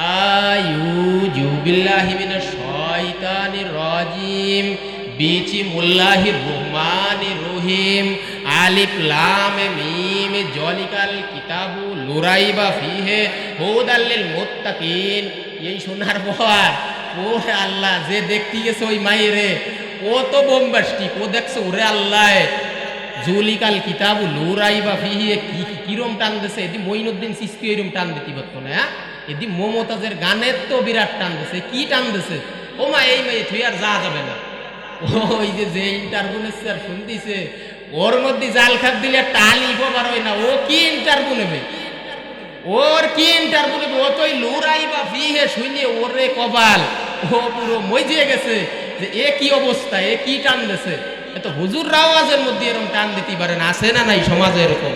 রহমানির রহিম জলিকাল এই ও আল্লাহ, যে দেখতে গেছে ওই মায়েরে, ও তো বোম্বাস্টিক, ও দেখছে ওরে আল্লাহ, জুলিকাল কিতাবু লুরাইবা ফিহি, কি কিরম টান দিছে এদি মঈনুদ্দিন সিস্তি এরম টান দিতে পারতো না হ্যাঁ? এদি মমতাজের গানের তো বিরাট টান দিছে, কি টান দিছে? ও মা, এই মেয়ে তুই আর যা যাবে না। ওই যে যে ইন্টারভিউ স্যার শুনতিছে, ওর মধ্যে জাল খাপ দিলে একটা আলিফও বার হয় না, ও কি ইন্টারভিউ নেবে? ওর কি ইন্টারভিউ নেবে? ও তো লুরাই বা ফিহে শুনে ওরে কপাল। ও পুরো মজিয়ে গেছে যে এ কি অবস্থা, এ কি টান দিছে। এ তো হুজুর রাওয়াজের মধ্যে এরকম টান দিতে পারেন আছে না নাই সমাজে এরকম?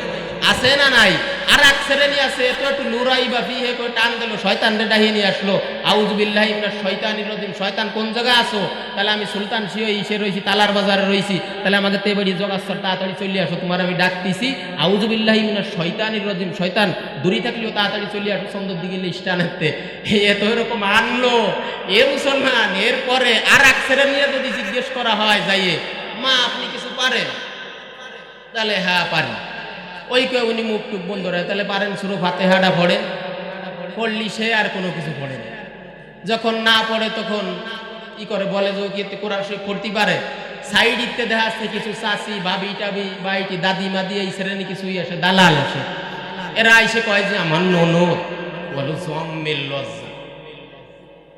আছে না নাই? আর এক শ্রেণি আছে এত একটু লুরাই বা ফিহে করে টান দিল শয়তান রে ডাহিয়ে নিয়ে আসলো। আউজবিল্লাহ ইমনার শয়তানির রদিম শয়তান কোন জায়গায় আসো তাহলে আমি সুলতান শিও ইসে রয়েছি তালার বাজারে রয়েছি তাহলে আমাদের তো এবারই জগাস্তর তাড়াতাড়ি চলে আসো, তোমার আমি ডাকতেছি। আউজবিল্লাহ ইমনার শয়তানির রদিম শয়তান, দূরে থাকলেও তাড়াতাড়ি চলে আসো সন্ধ্যের দিকে লিস্টান হাতে এ তো এরকম আনলো? এ মুসলমান, এরপরে আর এক শ্রেণি যদি জিজ্ঞেস করা হয়, যাইয়ে, মা, আপনি কিছু পারেন? তাহলে হ্যাঁ পারি। ওই কেউ উনি মুখ টুক বন্ধ রাখে। তাহলে পারেন শুরু ফাতে হাডা পড়ে। পড়লি সে আর কোনো কিছু পড়ে না। যখন না পড়ে তখন কি করে, বলে যে কি কোরআন শরীফ পড়তে পারে? সাইড ইতে দেখা আসছে কিছু চাষি বাবি টাবি বাইটি দাদি মাদি এই শ্রেণি কিছুই আসে, দালাল আসে। এরা এসে কয় যে, আমার ননদ। বলো, জম্মের লজ্জা।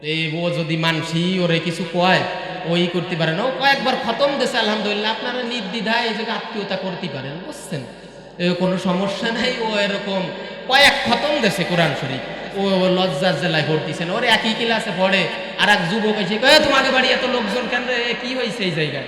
এই ও যদি মানসি, ওরে কিছু কয় ওই করতে পারে না। ও কয়েকবার খতম দেশে আলহামদুলিল্লাহ। আপনারা নির্দ্বিধায় এই জায়গায় আত্মীয়তা করতে পারেন, বুঝছেন? কোনো সমস্যা নাই ও এরকম কয়েক খতম দেশে কোরআন শরীফ। ও লজ্জার জেলায় পড়তেছেন ওর একই ক্লাসে পড়ে আর এক যুবক এসে কয়ে তোমাকে বাড়ি এত লোকজন কেন কি হয়েছে এই জায়গায়?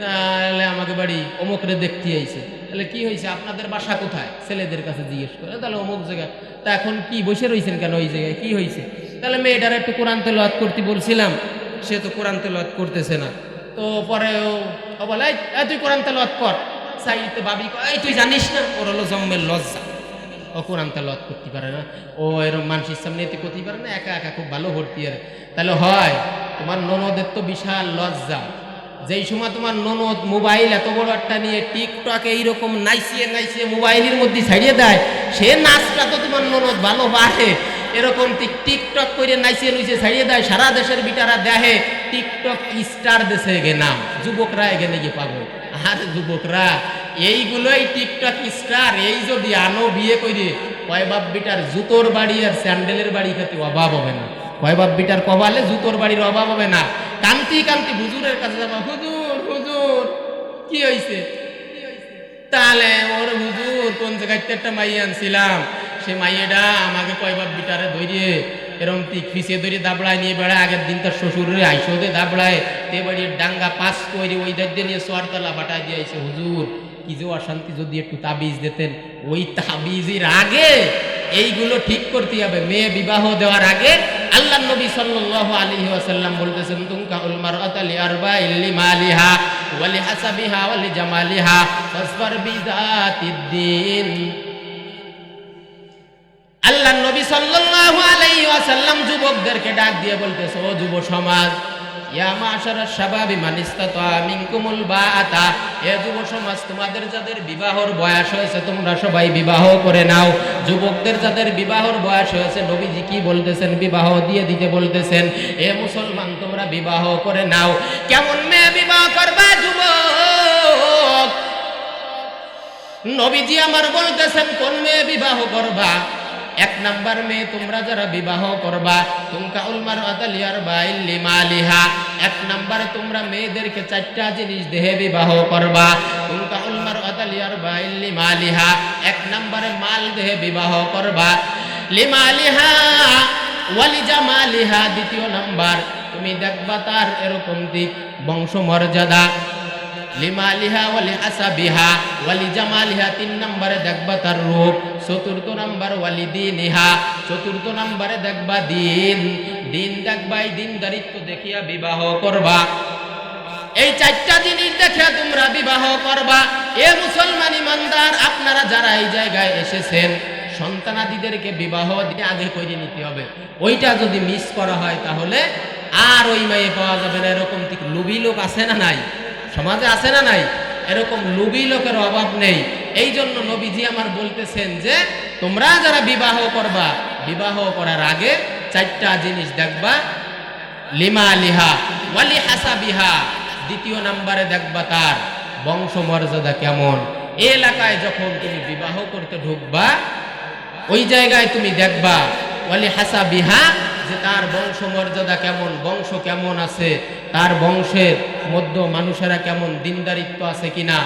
তাহলে আমাকে বাড়ি অমুকরে দেখতে আইছে। তাহলে কি হয়েছে আপনাদের বাসা কোথায়? ছেলেদের কাছে জিজ্ঞেস করে। তাহলে অমুক জায়গায় তা এখন কি বসে রয়েছেন কেন ওই জায়গায়? কি হয়েছে তাহলে মেয়েটার একটু কোরআন তেলাওয়াত করতে বলছিলাম সে তো কোরআন তেলাওয়াত করতেছে না। তো পরে ও বলে "এই, এই তুই কোরআন তেলাওয়াত কর। বাবি কয়, এই তুই জানিস না? ওর হলো জম্মের লজ্জা। ও কোরআন তেলাওয়াত করতে পারে না। ও এরকম মানুষের সামনে এতে করতে পারে না একা একা খুব ভালো ভর্তি আর তাহলে হয় তোমার ননদের তো বিশাল লজ্জা। যেই সময় তোমার ননদ মোবাইল এত বড় একটা নিয়ে টিকটক এইরকম নাইছিয়ে নাইছিয়ে মোবাইলের মধ্যে ছাড়িয়ে দেয় সে নাচটা তো তোমার ননদ ভালো বাড়ে এরকম টিক- টিকটক করে নাইছিয়ে নুইছিয়ে ছাড়িয়ে দেয়, সারা দেশের বিটারা দেখে টিকটক স্টার দেশে গে নাম। যুবকরা এখানে গিয়ে পাগল। আর যুবকরা, এইগুলোই টিকটক স্টার, এই যদি আনো বিয়ে করে কয় বাপ বিটার জুতোর বাড়ি আর স্যান্ডেলের বাড়ি খেতে অভাব হবে না। কয় বাপ বিটার কবালে জুতোর বাড়ির অভাব হবে না। কান্তি কান্তি হুজুরের কাছে যাবা, হুজুর হুজুর, কি হয়েছে তাহলে ওর হুজুর কোন জায়গায় একটা মাইয়া আনছিলাম? সে মাইয়াটা আমাকে কয়বার বিটারে ধরিয়ে এরম তিক ফিসে ধরে দাবড়ায় নিয়ে বেড়ায়। আগের দিন তার শ্বশুরের আইসোদে দাবড়ায়। তে বাড়ির ডাঙ্গা পাস করে ওই দায়িত্ব নিয়ে সোয়ারতলা বাটায় দিয়ে আইসে। হুজুর, কি যে অশান্তি যদি একটু তাবিজ দিতেন। ওই তাবিজের আগে এইগুলো ঠিক করতে হবে। মেয়ে বিবাহ দেওয়ার আগে আল্লাহ নবী সাল্লাল্লাহু আলাইহি ওয়াসাল্লাম বলতেছেন তুমকা উল মারআতা লি আরবাইল লি মালিহা ওয়া হাসাবিহা ওয়া জামালিহা নবী সাল্লাল্লাহু যুবকদেরকে ডাক দিয়ে বলতেছে, ও যুব সমাজ নবীজি কি বলতেছেন? বিবাহ দিয়ে দিতে বলতেছেন, এ মুসলমান, তোমরা বিবাহ করে নাও। কেমন মেয়ে বিবাহ করবা, যুবক? নবীজি আমার বলতেছেন, কোন মেয়ে বিবাহ করবা? এক নাম্বার মেয়ে তোমরা যারা বিবাহ করবা, তুমকা উলমার আদালিয়ার বাইল্লি মালিহা এক নাম্বারে তোমরা মেয়েদেরকে চারটা জিনিস দেহে বিবাহ করবা, তুমকা উলমার আদালিয়ার বাইল্লি মালিহা এক নাম্বারে মাল দেহে বিবাহ করবা, লিমালিহা ওয়ালিজা মালিহা দ্বিতীয় নাম্বার, তুমি দেখবা তার এরকম দিক, বংশমর্যাদা। লিমালিহা ওয়ালি আসাবিহা ওয়ালি জামালিহা, তিন নম্বরে দেখবা তার রূপ। চতুর্থ নম্বর ওয়ালি দিনিহা, চতুর্থ নম্বরে দেখবা দিন। দিন দেখবা এই দিন দারিত্ব দেখিয়া বিবাহ করবা। এই চারটা জিনিস দেখে তোমরা বিবাহ করবা। এ মুসলমান ইমানদার, আপনারা যারা এই জায়গায় এসেছেন, সন্তানাদিদেরকে বিবাহ দিয়ে আগে করে নিতে হবে। ওইটা যদি মিস করা হয় তাহলে আর ওই মেয়ে পাওয়া যাবে না। এরকম ঠিক লুবি লোক আছে না নাই? সমাজে আছে না নাই? এরকম লুবি লোকের অভাব নেই। এই জন্য নবীজি আমার বলতেছেন যে, তোমরা যারা বিবাহ করবা, বিবাহ করার আগে চারটা জিনিস দেখবা। লিমা লিহা, ওয়ালি হাসা বিহা দ্বিতীয় নাম্বারে দেখবা তার বংশ মর্যাদা কেমন। এই এলাকায় যখন তুমি বিবাহ করতে ঢুকবা, ওই জায়গায় তুমি দেখবা, ওয়ালি হাসা বিহা যে তার বংশ মর্যাদা কেমন, বংশ কেমন আছে, তার বংশের মধ্য মানুষেরা কেমন, দিনদারিত্ব আছে কিনা?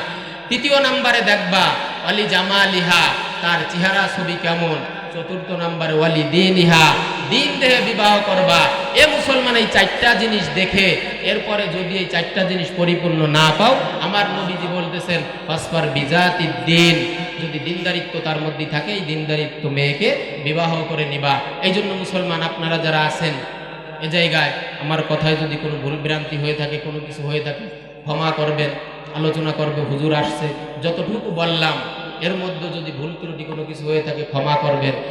তৃতীয় নাম্বারে দেখবা অলি জামা আলিহা তার চেহারা ছবি কেমন? চতুর্থ নাম্বারে ওয়ালি দিন ইহা দিন দেহে বিবাহ করবা। এ মুসলমান এই চারটা জিনিস দেখে, এরপরে যদি এই চারটা জিনিস পরিপূর্ণ না পাও, আমার নবীজি বলতেছেন পাসপার বিজাতি দিন যদি দিনদারিত্ব তার মধ্যে থাকে, এই দিনদারিত্ব মেয়েকে বিবাহ করে নিবা। এই জন্য মুসলমান, আপনারা যারা আছেন এ জায়গায়, আমার কথায় যদি কোনো ভুল ভ্রান্তি হয়ে থাকে, কোনো কিছু হয়ে থাকে, ক্ষমা করবেন, আলোচনা করবে, হুজুর আসছে, যতটুকু বললাম, এর মধ্যে যদি ভুল ত্রুটি কোনো কিছু হয়ে থাকে, ক্ষমা করবেন।